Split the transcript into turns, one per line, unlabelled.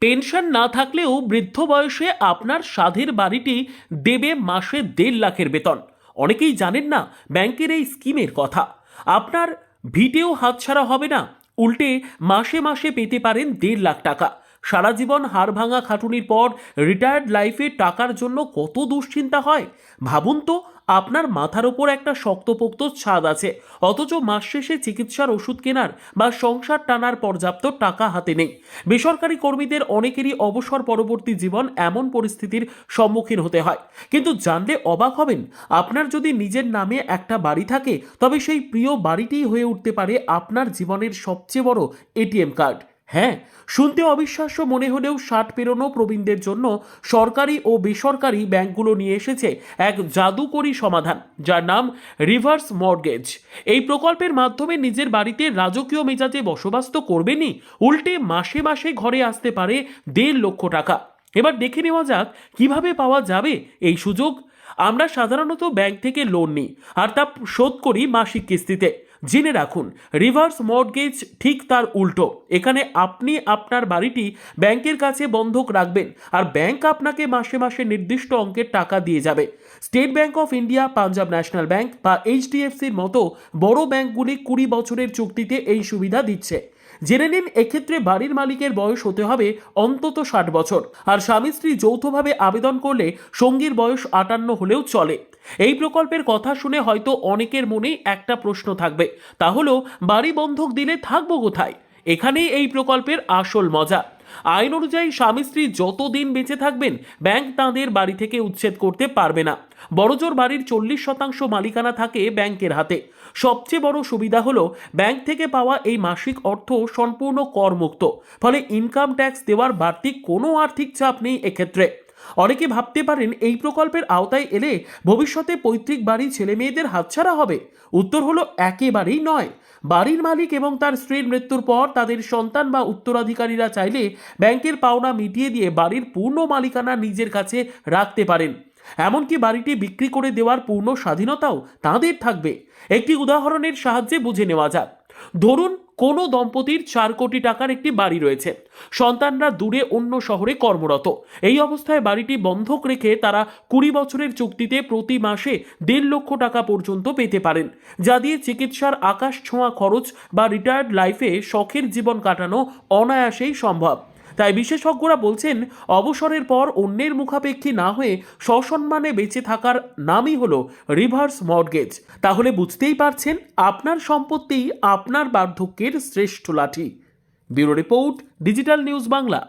Pension না থাকলেও বৃদ্ধ বয়সে আপনার সাধের বাড়িটি দেবে মাসে দেড় লাখের বেতন। অনেকেই জানেন না ব্যাংকের এই স্কিমের কথা। আপনার ভিটেও হাতছাড়া হবে না। উল্টে মাসে মাসে পেতে পারেন দেড় লাখ টাকা। সারা জীবন হাড় ভাঙা খাটুনির পর রিটায়ার্ড লাইফে টাকার জন্য কত দুশ্চিন্তা হয়? ভাবুন তো, আপনার মাথার ওপর একটা শক্তপোক্ত ছাদ আছে। অথচ মাস শেষে চিকিৎসার ওষুধ কেনার বা সংসার টানার পর্যাপ্ত টাকা হাতে নেই। বেসরকারি কর্মীদের অনেকেরই অবসর পরবর্তী জীবন এমন পরিস্থিতির সম্মুখীন হতে হয়। কিন্তু জানলে অবাক হবেন, আপনার যদি নিজের নামে একটা বাড়ি থাকে, তবে সেই প্রিয় বাড়িটিই হয়ে উঠতে পারে আপনার জীবনের সবচেয়ে বড় এটিএম কার্ড হ্যাঁ শুনতে অবিশ্বাস্য মনে হলেও ষাট পেরোনো প্রবীণদের জন্য সরকারি ও বেসরকারি ব্যাংকগুলো নিয়ে এসেছে এক জাদুকরী সমাধান, যার নাম রিভার্স মর্গেজ এই প্রকল্পের মাধ্যমে নিজের বাড়িতে রাজকীয় মেজাজে বসবাস তো করবেনই, উল্টে মাসে মাসে ঘরে আসতে পারে দেড় লক্ষ টাকা। এবার দেখে নেওয়া যাক কীভাবে পাওয়া যাবে এই সুযোগ। আমরা সাধারণত ব্যাংক থেকে লোন নিই, আর তা শোধ করি মাসিক কিস্তিতে। জেনে রাখুন রিভার্স মর্টগেজ ঠিক তার উল্টো। এখানে আপনি আপনার বাড়িটি ব্যাংকের কাছে বন্ধক রাখবেন আর ব্যাংক আপনাকে মাসে মাসে নির্দিষ্ট অঙ্কের টাকা দিয়ে যাবে। State bank of India, Punjab national bank বা এইচডিএফসির মতো বড় ব্যাংকগুলি কুড়ি বছরের চুক্তিতে এই সুবিধা দিচ্ছে। জেনে নিন, এক্ষেত্রে বাড়ির মালিকের বয়স হতে হবে অন্তত ষাট বছর। আর স্বামী স্ত্রী যৌথভাবে আবেদন করলে সঙ্গীর বয়স আটান্ন হলেও চলে। এই প্রকল্পের কথা শুনে হয়তো অনেকের মনে একটা প্রশ্ন থাকবে, তা হলো, বাড়ি বন্ধক দিলে থাকব কোথায়? এখানেই এই প্রকল্পের আসল মজা। আইন অনুযায়ী স্বামী স্ত্রী যতদিন বেঁচে থাকবেন, ব্যাংক তাঁদের বাড়ি থেকে উচ্ছেদ করতে পারবে না। বড়জোর বাড়ির চল্লিশ শতাংশ মালিকানা থাকে ব্যাংকের হাতে। সবচেয়ে বড় সুবিধা হলো, ব্যাংক থেকে পাওয়া এই মাসিক অর্থ সম্পূর্ণ করমুক্ত। ফলে ইনকাম ট্যাক্স দেওয়ার বাড়তি কোনো আর্থিক চাপ নেই এক্ষেত্রে। অনেকে ভাবতে পারেন এই প্রকল্পের আওতায় এলে ভবিষ্যতে পৈতৃক বাড়ি ছেলে মেয়েদের হাতছাড়া হবে। উত্তর হলো, একেবারেই নয়। বাড়ির মালিক এবং তার স্ত্রীর মৃত্যুর পর তাদের সন্তান বা উত্তরাধিকারীরা চাইলে ব্যাংকের পাওনা মিটিয়ে দিয়ে বাড়ির পূর্ণ মালিকানা নিজের কাছে রাখতে পারেন। এমনকি বাড়িটি বিক্রি করে দেওয়ার পূর্ণ স্বাধীনতাও তাঁদের থাকবে। একটি উদাহরণের সাহায্যে বুঝে নেওয়া যাক। ধরুন কোনো দম্পতির চার কোটি টাকার একটি বাড়ি রয়েছে। সন্তানরা দূরে অন্য শহরে কর্মরত। এই অবস্থায় বাড়িটি বন্ধক রেখে তারা কুড়ি বছরের চুক্তিতে প্রতি মাসে দেড় লক্ষ টাকা পর্যন্ত পেতে পারেন, যা দিয়ে চিকিৎসার আকাশ ছোঁয়া খরচ বা রিটায়ার্ড লাইফে শখের জীবন কাটানো অনায়াসেই সম্ভব। তাই বিশেষজ্ঞরা বলছেন, অবসরের পর অন্যের মুখাপেক্ষী না হয়ে সসম্মানে বেঁচে থাকার নামই হল রিভার্স মর্গেজ তাহলে বুঝতেই পারছেন, আপনার সম্পত্তি আপনার বার্ধক্যের শ্রেষ্ঠ লাঠি। Bureau report, digital news Bangla.